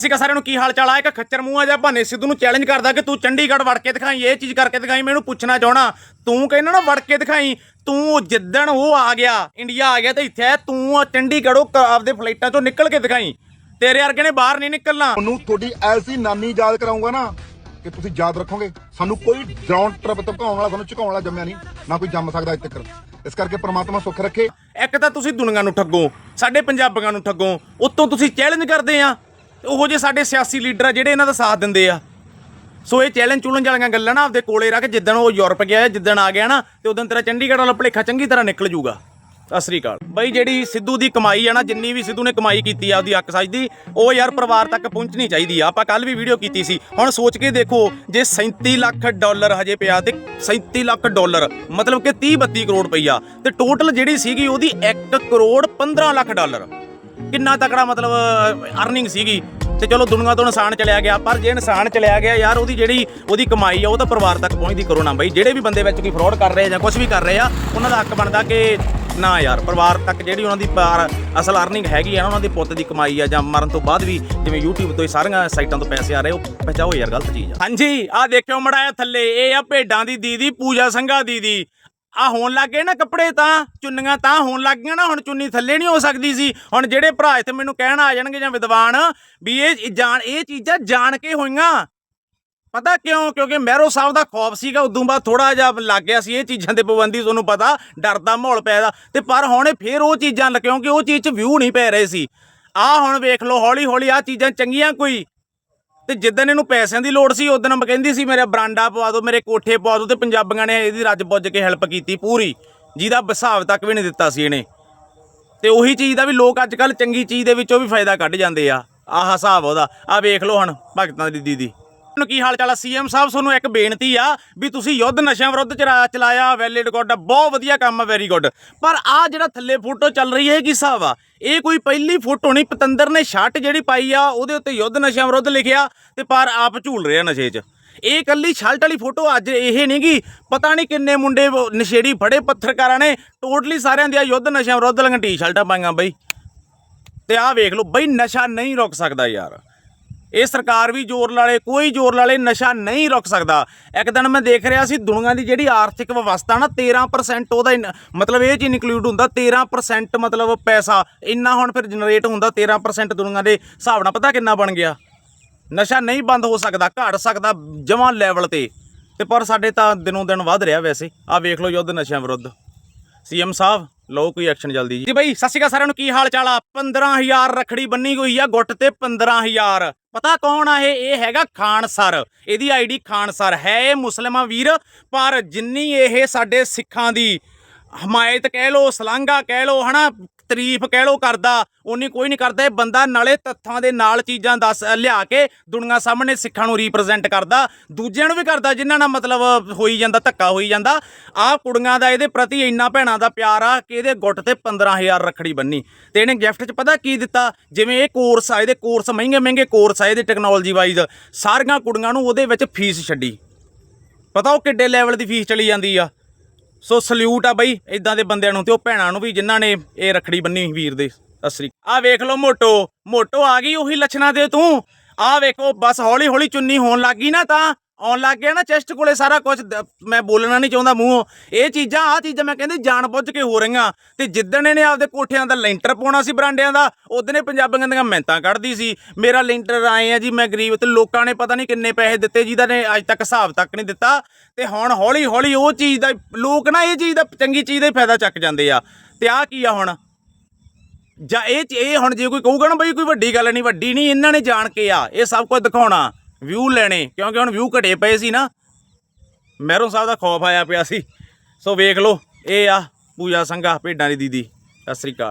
ਸਿਕਾ ਸਾਰਿਆਂ ਨੂੰ ਕੀ ਹਾਲ ਚਾਲ ਆ? ਇੱਕ ਖੱਚਰ ਮੂੰਹ ਆ ਜਾਂ ਭਾਨੇ ਸਿੱਧੂ ਨੂੰ ਚੈਲੰਜ ਕਰਦਾ ਕਿ ਤੂੰ ਚੰਡੀਗੜ੍ਹ ਵੜ ਕੇ ਦਿਖਾਈ ਇਹ ਚੀਜ਼ ਕਰਕੇ ਦਿਖਾਈ ਮੈਨੂੰ ਪੁੱਛਣਾ ਚਾਹਣਾ ਤੂੰ ਕਹਿੰਦਾ ਨਾ ਵੜ ਕੇ ਦਿਖਾਈ ਤੂੰ ਜਿੱਦਣ ਉਹ ਆ ਗਿਆ ਇੰਡੀਆ ਆ ਗਿਆ ਤੇ ਇੱਥੇ ਤੂੰ ਚੰਡੀਗੜ੍ਹੋਂ ਆਪਦੇ ਫਲਾਈਟਾਂ ਚੋਂ ਨਿਕਲ ਕੇ ਦਿਖਾਈ। ਤੇਰੇ ਵਰਗੇ ਨੇ ਬਾਹਰ ਨਹੀਂ ਨਿਕਲਣਾ। ਤੁਹਾਨੂੰ ਤੁਹਾਡੀ ਐਸੀ ਨਾਨੀ ਯਾਦ ਕਰਾਉਂਗਾ ਨਾ ਕਿ ਤੁਸੀਂ ਯਾਦ ਰੱਖੋਗੇ। ਸਾਨੂੰ ਕੋਈ ਡਰਾਉਣ ਟਰਪ ਧਮਕਾਉਣ ਵਾਲਾ ਸਾਨੂੰ ਝੁਕਾਉਣ ਵਾਲਾ ਜੰਮਿਆ ਨਹੀਂ ਨਾ ਕੋਈ ਜੰਮ ਸਕਦਾ ਅੱਜ ਤੱਕ। ਇਸ ਕਰਕੇ ਪ੍ਰਮਾਤਮਾ ਸੁੱਖ ਰੱਖੇ। ਇੱਕ ਤਾਂ ਤੁਸੀਂ ਦੁਨੀਆ ਨੂੰ ਠੱਗੋ ਸਾਡੇ ਪੰਜਾਬੀਆਂ ਨੂੰ ਠੱਗੋ ਉੱਤੋਂ ਤੁਸੀਂ ਚੈਲੰਜ ਕਰਦੇ ਆ। ਉਹੋ ਜੇ ਸਾਡੇ ਸਿਆਸੀ ਲੀਡਰ ਆ ਜਿਹੜੇ ਇਹਨਾਂ ਦਾ ਸਾਥ ਦਿੰਦੇ ਆ। ਸੋ ਇਹ ਚੈਲੰਜ ਚੁਲੰਜ ਵਾਲੀਆਂ ਗੱਲਾਂ ਨਾ ਆਪਦੇ ਕੋਲੇ ਰੱਖ, ਜਿੱਦਣ ਉਹ ਯੂਰਪ ਗਿਆ, ਜਿੱਦਣ ਆ ਗਿਆ ਨਾ, ਤੇ ਉਦੋਂ ਤੇਰਾ ਚੰਡੀਗੜ੍ਹ ਵਾਲਾ ਭਲੇਖਾ ਚੰਗੀ ਤਰ੍ਹਾਂ ਨਿਕਲ ਜੂਗਾ ਸਤਿ ਸ੍ਰੀ ਅਕਾਲ। ਬਈ ਜਿਹੜੀ ਸਿੱਧੂ ਦੀ ਕਮਾਈ ਆ ਨਾ, ਜਿੰਨੀ ਵੀ ਸਿੱਧੂ ਨੇ ਕਮਾਈ ਕੀਤੀ ਆ ਉਹਦੀ ਅੱਕ ਸੱਜਦੀ ਉਹ ਯਾਰ ਪਰਿਵਾਰ ਤੱਕ ਪਹੁੰਚਣੀ ਚਾਹੀਦੀ ਆ। ਆਪਾਂ ਕੱਲ ਵੀ ਵੀਡੀਓ ਕੀਤੀ ਸੀ। ਹੁਣ ਸੋਚ ਕੇ ਦੇਖੋ, ਜੇ 37 ਲੱਖ ਡਾਲਰ ਹਜੇ ਪਿਆ ਤੇ 37 ਲੱਖ ਡਾਲਰ, ਮਤਲਬ ਕਿ 30 32 ਕਰੋੜ ਰੁਪਈਆ ਤੇ ਟੋਟਲ ਜਿਹੜੀ ਸੀਗੀ ਉਹਦੀ 1 ਕਰੋੜ 15 ਲੱਖ ਡਾਲਰ। ਕਿੰਨਾ ਤਕੜਾ ਮਤਲਬ ਅਰਨਿੰਗ ਸੀਗੀ। ਤੇ ਚਲੋ ਦੁਨੀਆ ਤੋਂ ਇਨਸਾਨ ਚਲਿਆ ਗਿਆ, ਪਰ ਜੇ ਇਨਸਾਨ ਚਲਿਆ ਗਿਆ ਯਾਰ, ਉਹਦੀ ਜਿਹੜੀ ਉਹਦੀ ਕਮਾਈ ਆ, ਉਹ ਤਾਂ ਪਰਿਵਾਰ ਤੱਕ ਪਹੁੰਚਦੀ ਕਰੋ ਨਾ ਬਈ। ਜਿਹੜੇ ਵੀ ਬੰਦੇ ਵਿੱਚ ਕੋਈ ਫਰਾਡ ਕਰ ਰਹੇ ਆ ਜਾਂ ਕੁਝ ਵੀ ਕਰ ਰਹੇ ਆ, ਉਹਨਾਂ ਦਾ ਹੱਕ ਬਣਦਾ ਕਿ ਨਾ ਯਾਰ, ਪਰਿਵਾਰ ਤੱਕ ਜਿਹੜੀ ਉਹਨਾਂ ਦੀ ਪਾਰ ਅਸਲ ਅਰਨਿੰਗ ਹੈਗੀ ਆ ਨਾ, ਉਹਨਾਂ ਦੇ ਪੁੱਤ ਦੀ ਕਮਾਈ ਆ ਜਾਂ ਮਰਨ ਤੋਂ ਬਾਅਦ ਵੀ ਜਿਵੇਂ YouTube ਤੋਂ ਹੀ ਸਾਰੀਆਂ ਸਾਈਟਾਂ ਤੋਂ ਪੈਸੇ ਆ ਰਹੇ, ਉਹ ਬਚਾਓ ਯਾਰ, ਗਲਤ ਚੀਜ਼ ਆ। ਹਾਂਜੀ ਆ ਦੇਖਿਓ ਮੜਾਇਆ ਥੱਲੇ, ਇਹ ਆ ਭੇਡਾਂ ਦੀ ਦੀਦੀ, ਪੂਜਾ ਸੰਘਾ ਦੀਦੀ। ਆ ਹੋਣ ਲੱਗ ਗਏ ਨਾ ਕੱਪੜੇ ਤਾਂ, ਚੁੰਨੀਆਂ ਤਾਂ ਹੋਣ ਲੱਗ ਗਈਆਂ ਨਾ, ਹੁਣ ਚੁੰਨੀ ਥੱਲੇ ਨਹੀਂ ਹੋ ਸਕਦੀ ਸੀ। ਹੁਣ ਜਿਹੜੇ ਭਰਾ ਇੱਥੇ ਮੈਨੂੰ ਕਹਿਣ ਆ ਜਾਣਗੇ ਜਾਂ ਵਿਦਵਾਨ, ਵੀ ਇਹ ਜਾਣ, ਇਹ ਚੀਜ਼ਾਂ ਜਾਣ ਕੇ ਹੋਈਆਂ। ਪਤਾ ਕਿਉਂ? ਕਿਉਂਕਿ ਮਹਿਰੋ ਸਾਹਿਬ ਦਾ ਖੌਫ ਸੀਗਾ, ਉਦੋਂ ਬਾਅਦ ਥੋੜਾ ਜਿਹਾ ਲੱਗ ਗਿਆ ਸੀ ਇਹ ਚੀਜ਼ਾਂ ਤੇ ਪਾਬੰਦੀ, ਤੁਹਾਨੂੰ ਪਤਾ, ਡਰ ਦਾ ਮਾਹੌਲ ਪੈਦਾ ਤੇ ਪਰ ਹੁਣ ਇਹ ਫੇਰ ਉਹ ਚੀਜ਼ਾਂ ਕਿਉਂਕਿ ਉਹ ਚੀਜ਼ 'ਚ ਵਿਊ ਨਹੀਂ ਪੈ ਰਹੇ ਸੀ। ਆ ਹੁਣ ਵੇਖ ਲਓ ਹੌਲੀ ਹੌਲੀ ਆ ਚੀਜ਼ਾਂ ਚੰਗੀਆਂ ਕੋਈ ਤੇ ਜਿੱਦਣ ਇਹਨੂੰ ਪੈਸਿਆਂ ਦੀ ਲੋੜ ਸੀ ਉਦੋਂ ਮੈਂ ਕਹਿੰਦੀ ਸੀ, ਮੇਰਾ ਬਰਾਂਡਾ ਪਵਾ ਦਿਓ, ਮੇਰੇ ਕੋਠੇ ਪਵਾ ਦਿਓ, ਤੇ ਪੰਜਾਬੀਆਂ ਨੇ ਇਹਦੀ ਰੱਜ ਪੁੱਜ ਕੇ ਹੈਲਪ ਕੀਤੀ ਪੂਰੀ, ਜਿਹਦਾ ਹਿਸਾਬ ਤੱਕ ਵੀ ਨਹੀਂ ਦਿੱਤਾ ਸੀ ਇਹਨੇ। ਤੇ ਉਹੀ ਚੀਜ਼ ਦਾ ਵੀ ਲੋਕ ਅੱਜ ਕੱਲ ਚੰਗੀ ਚੀਜ਼ ਦੇ ਵਿੱਚੋਂ ਵੀ ਫਾਇਦਾ ਕੱਢ ਜਾਂਦੇ ਆ। ਆਹ ਹਿਸਾਬ ਉਹਦਾ। ਆ ਵੇਖ ਲਓ ਹੁਣ ਭਗਤਾਂ ਦੀ ਦੀਦੀ। ਨੂੰ ਕੀ ਹਾਲ ਚਾਲ ਆ? ਸੀਐਮ ਸਾਹਿਬ, ਤੁਹਾਨੂੰ ਇੱਕ ਬੇਨਤੀ ਆ ਵੀ ਤੁਸੀਂ ਯੁੱਧ ਨਸ਼ਿਆਂ ਵਿਰੁੱਧ ਚਲਾ- ਚਲਾਇਆ ਵੈਲਿਡ ਗੁੱਡ ਬਹੁਤ ਵਧੀਆ ਕੰਮ ਆ ਵੈਰੀ ਗੁੱਡ ਪਰ ਆ ਜਿਹੜਾ ਥੱਲੇ ਫੋਟੋ ਚੱਲ ਰਹੀ ਹੈ, ਇਹ ਕੀ ਹਿਸਾਬ ਆ? ਇਹ ਕੋਈ ਪਹਿਲੀ ਫੋਟੋ ਨਹੀਂ, ਪਤੰਦਰ ਨੇ ਸ਼ਰਟ ਜਿਹੜੀ ਪਾਈ ਆ, ਉਹਦੇ ਉੱਤੇ ਯੁੱਧ ਨਸ਼ਿਆਂ ਵਿਰੁੱਧ ਲਿਖਿਆ ਤੇ ਪਰ ਆਪ ਝੂਲ ਰਿਹਾ ਨਸ਼ੇ 'ਚ। ਇਹ ਕੱਲੀ ਸ਼ਰਟ ਵਾਲੀ ਫੋਟੋ ਅੱਜ ਇਹ ਨਹੀਂ ਗੀ, ਪਤਾ ਨਹੀਂ ਕਿੰਨੇ ਮੁੰਡੇ ਨਸ਼ੇੜੀ ਫੜੇ ਪੱਥਰਕਾਰਾਂ ਨੇ ਟੋਟਲੀ ਸਾਰਿਆਂ ਦੀਆਂ ਯੁੱਧ ਨਸ਼ਿਆਂ ਵਿਰੁੱਧ ਵਾਲੀਆਂ ਟੀ-ਸ਼ਰਟਾਂ ਪਾਈਆਂ ਬਈ। ਤੇ ਆਹ ਵੇਖ ਲਓ ਬਈ, ਨਸ਼ਾ ਨਹੀਂ ਰੁਕ ਸਕਦਾ ਯਾਰ। ਇਹ ਸਰਕਾਰ ਵੀ ਜ਼ੋਰ ਲਾ ਲੇ ਕੋਈ ਜ਼ੋਰ ਲਾ ਲੇ ਨਸ਼ਾ ਨਹੀਂ ਰੁਕ ਸਕਦਾ। ਇੱਕ ਦਿਨ ਮੈਂ ਦੇਖ ਰਿਹਾ ਸੀ ਦੁਨੀਆ ਦੀ ਜਿਹੜੀ ਆਰਥਿਕ ਵਿਵਸਥਾ ਨਾ 13% ਉਹਦਾ ਇਨ- ਮਤਲਬ ਇਹ ਚ ਇਨਕਲੂਡ ਹੁੰਦਾ 13% ਮਤਲਬ ਪੈਸਾ। ਇੰਨਾ ਹੁਣ ਫਿਰ ਜਨਰੇਟ ਹੁੰਦਾ 13% ਦੁਨੀਆ ਦੇ ਹਿਸਾਬ ਨਾਲ ਪਤਾ ਕਿੰਨਾ ਬਣ ਗਿਆ। ਨਸ਼ਾ ਨਹੀਂ ਬੰਦ ਹੋ ਸਕਦਾ, ਘਟ ਸਕਦਾ ਜਮਾਂ ਲੈਵਲ ਤੇ। ਤੇ ਪਰ ਸਾਡੇ ਤਾਂ ਦਿਨੋਂ ਦਿਨ ਵੱਧ ਰਿਹਾ ਵੈਸੇ। ਆ ਵੇਖ ਲਓ ਯੁੱਧ ਨਸ਼ਿਆਂ ਵਿਰੁੱਧ। ਸੀਐਮ ਸਾਹਿਬ ਲਓ ਕੋਈ ਐਕਸ਼ਨ ਜਲਦੀ ਜੀ। ਬਈ, ਸਤਿ ਸ਼੍ਰੀ ਅਕਾਲ ਸਾਰਿਆਂ ਨੂੰ, ਕੀ ਹਾਲ ਚਾਲ ਆ? 15000 ਰਖੜੀ ਬੰਨੀ ਹੋਈ ਆ, ਗੁੱਟ ਤੇ 15000 ਪਤਾ ਕੌਣ ਆ ਇਹ? ਇਹ ਹੈਗਾ ਖਾਨ ਸਰ ਇਹਦੀ ਆਈਡੀ ਖਾਨ ਸਰ ਹੈ ਇਹ ਮੁਸਲਮਾਨ ਵੀਰ, ਪਰ ਜਿੰਨੀ ਇਹ ਸਾਡੇ ਸਿੱਖਾਂ ਦੀ ਹਮਾਇਤ ਕਹਿ ਲੋ ਸਲਾਂਘਾ ਕਹਿ ਲੋ ਹਨਾ ਤਾਰੀਫ ਕਹਿ ਲੋ ਕਰਦਾ ਉਨੀ ਕੋਈ ਨਹੀਂ ਕਰਦਾ, ਇਹ ਬੰਦਾ ਨਾਲੇ ਤੱਥਾਂ ਦੇ ਨਾਲ ਚੀਜ਼ਾਂ ਦੱਸ, ਲਿਆ ਕੇ ਦੁਨੀਆ ਸਾਹਮਣੇ ਸਿੱਖਾਂ ਨੂੰ ਰਿਪਰੈਜ਼ੈਂਟ ਕਰਦਾ, ਦੂਜਿਆਂ ਨੂੰ ਵੀ ਕਰਦਾ, ਜਿਨ੍ਹਾਂ ਨਾਲ ਮਤਲਬ ਹੋਈ ਜਾਂਦਾ, ਧੱਕਾ ਹੋਈ ਜਾਂਦਾ। ਆਹ ਕੁੜੀਆਂ ਦਾ ਇਹਦੇ ਪ੍ਰਤੀ ਇੰਨਾ ਭੈਣਾਂ ਦਾ ਪਿਆਰ ਆ ਕਿ ਇਹਦੇ ਗੁੱਟ ਤੇ 15000 ਰੱਖੜੀ ਬੰਨੀ। ਤੇ ਇਹਨੇ ਗਿਫਟ 'ਚ ਪਤਾ ਕੀ ਦਿੱਤਾ? ਜਿਵੇਂ ਇਹ ਕੋਰਸ ਆ, ਇਹਦੇ ਕੋਰਸ ਮਹਿੰਗੇ ਮਹਿੰਗੇ ਕੋਰਸ ਆ, ਇਹਦੇ ਟੈਕਨੋਲੋਜੀ ਵਾਈਜ਼ ਸਾਰੀਆਂ ਕੁੜੀਆਂ ਨੂੰ ਉਹਦੇ ਵਿੱਚ ਫੀਸ ਛੱਡੀ। ਪਤਾ ਉਹ ਕਿੱਡੇ ਲੈਵਲ ਦੀ ਫੀਸ ਚਲੀ ਜਾਂਦੀ ਆ? ਸੋ ਸਲੂਟ ਆ ਬਈ ਇਦਾਂ ਦੇ ਬੰਦਿਆਂ ਨੂੰ ਤੇ ਉਹ ਭੈਣਾਂ ਨੂੰ ਵੀ ਜਿਨ੍ਹਾਂ ਨੇ ਇਹ ਰਖੜੀ ਬੰਨੀ ਵੀਰ ਦੇ। ਅਸਰੀ ਆ ਵੇਖ ਲਓ ਮੋਟੋ ਮੋਟੋ ਆ ਗਈ ਉਹੀ ਲੱਛਣਾ ਦੇ ਤੂੰ। ਆ ਵੇਖੋ, ਬਸ ਹੌਲੀ ਹੌਲੀ ਚੁੰਨੀ ਹੋਣ ਲੱਗੀ ਨਾ ਤਾਂ। ਆਉਣ ਲੱਗ ਗਿਆ ਨਾ ਚੈਸਟ ਕੋਲੇ ਸਾਰਾ ਕੁਝ ਮੈਂ ਬੋਲਣਾ ਨਹੀਂ ਚਾਹੁੰਦਾ ਮੂੰਹੋਂ। ਇਹ ਚੀਜ਼ਾਂ ਆ ਚੀਜ਼ਾਂ ਮੈਂ ਕਹਿੰਦੀ ਜਾਣ ਬੁੱਝ ਕੇ ਹੋ ਰਹੀਆਂ। ਤੇ ਜਿੱਦਣ ਇਹਨੇ ਆਪਦੇ ਕੋਠਿਆਂ ਦਾ ਲੈਂਟਰ ਪਾਉਣਾ ਸੀ ਬਰਾਂਡਿਆਂ ਦਾ ਉਦੋਂ ਨੇ ਪੰਜਾਬੀਆਂ ਦੀਆਂ ਮਿਹਨਤਾਂ ਕੱਢਦੀ ਸੀ। ਮੇਰਾ ਲੈਂਟਰ ਆਏ ਆ ਜੀ, ਮੈਂ ਗਰੀਬ, ਤੇ ਲੋਕਾਂ ਨੇ ਪਤਾ ਨਹੀਂ ਕਿੰਨੇ ਪੈਸੇ ਦਿੱਤੇ ਜਿਹਦਾ ਨੇ ਅੱਜ ਤੱਕ ਹਿਸਾਬ ਤੱਕ ਨਹੀਂ ਦਿੱਤਾ। ਤੇ ਹੁਣ ਹੌਲੀ ਹੌਲੀ ਉਹ ਚੀਜ਼ ਦਾ, ਲੋਕ ਨਾ ਇਹ ਚੀਜ਼ ਦਾ ਚੰਗੀ ਚੀਜ਼ ਦਾ ਹੀ ਫਾਇਦਾ ਚੱਕ ਜਾਂਦੇ ਆ। ਤੇ ਆ ਕੀ ਆ ਹੁਣ? ਜਾਂ ਇਹ ਚ- ਇਹ ਹੁਣ ਜੇ ਕੋਈ ਕਹੂਗਾ ਨਾ ਬਈ, ਕੋਈ ਵੱਡੀ ਗੱਲ ਨਹੀਂ, ਵੱਡੀ ਨਹੀਂ, ਇਹਨਾਂ ਨੇ ਜਾਣ ਕੇ ਆ, ਇਹ ਸਭ ਕੁਝ ਦਿਖਾਉਣਾ। ਵਿਊ ਲੈਣੇ, ਕਿਉਂਕਿ ਹੁਣ ਵਿਊ ਘਟੇ ਪਏ ਸੀ ਨਾ। ਮਹਿਰੋਂ ਸਾਹਿਬ ਦਾ ਖੌਫ ਆਇਆ ਪਿਆ ਸੀ। ਸੋ ਵੇਖ ਲਓ, ਇਹ ਆ ਪੂਜਾ ਸੰਘਾ, ਭੇਡਾਂ ਦੀ ਦੀਦੀ। ਸਤਿ ਸ੍ਰੀ ਅਕਾਲ।